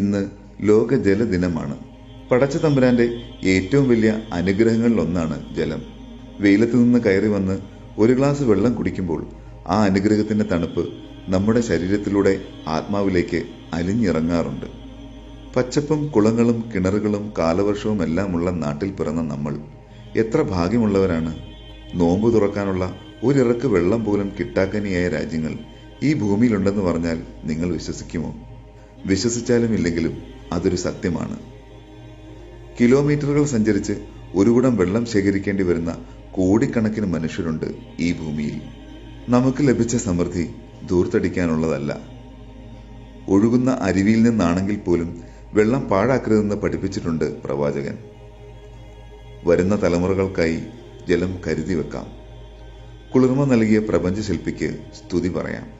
ഇന്ന് ലോക ജലദിനമാണ് പടച്ച തമ്പുരാന്റെ ഏറ്റവും വലിയ അനുഗ്രഹങ്ങളിൽ ഒന്നാണ് ജലം. വെയിലത്ത് നിന്ന് കയറി വന്ന് ഒരു ഗ്ലാസ് വെള്ളം കുടിക്കുമ്പോൾ ആ അനുഗ്രഹത്തിന്റെ തണുപ്പ് നമ്മുടെ ശരീരത്തിലൂടെ ആത്മാവിലേക്ക് അലിഞ്ഞിറങ്ങാറുണ്ട്. പച്ചപ്പും കുളങ്ങളും കിണറുകളും കാലവർഷവും എല്ലാമുള്ള നാട്ടിൽ പിറന്ന നമ്മൾ എത്ര ഭാഗ്യമുള്ളവരാണ്. നോമ്പ് തുറക്കാനുള്ള ഒരിറക്ക് വെള്ളം പോലും കിട്ടാക്കനിയായ രാജ്യങ്ങൾ ഈ ഭൂമിയിലുണ്ടെന്ന് പറഞ്ഞാൽ നിങ്ങൾ വിശ്വസിക്കുമോ? വിശ്വസിച്ചാലും ഇല്ലെങ്കിലും അതൊരു സത്യമാണ്. കിലോമീറ്ററുകൾ സഞ്ചരിച്ച് ഒരു കുടം വെള്ളം ശേഖരിക്കേണ്ടി വരുന്ന കോടിക്കണക്കിന് മനുഷ്യരുണ്ട് ഈ ഭൂമിയിൽ. നമുക്ക് ലഭിച്ച സമൃദ്ധി ദൂർത്തടിക്കാനുള്ളതല്ല. ഒഴുകുന്ന അരുവിയിൽ നിന്നാണെങ്കിൽ പോലും വെള്ളം പാഴാക്കരുതെന്ന് പഠിപ്പിച്ചിട്ടുണ്ട് പ്രവാചകൻ. വരുന്ന തലമുറകൾക്കായി ജലം കരുതി വെക്കാം. കുളിർമ നൽകിയ പ്രപഞ്ചശില്പിക്ക് സ്തുതി പറയാം.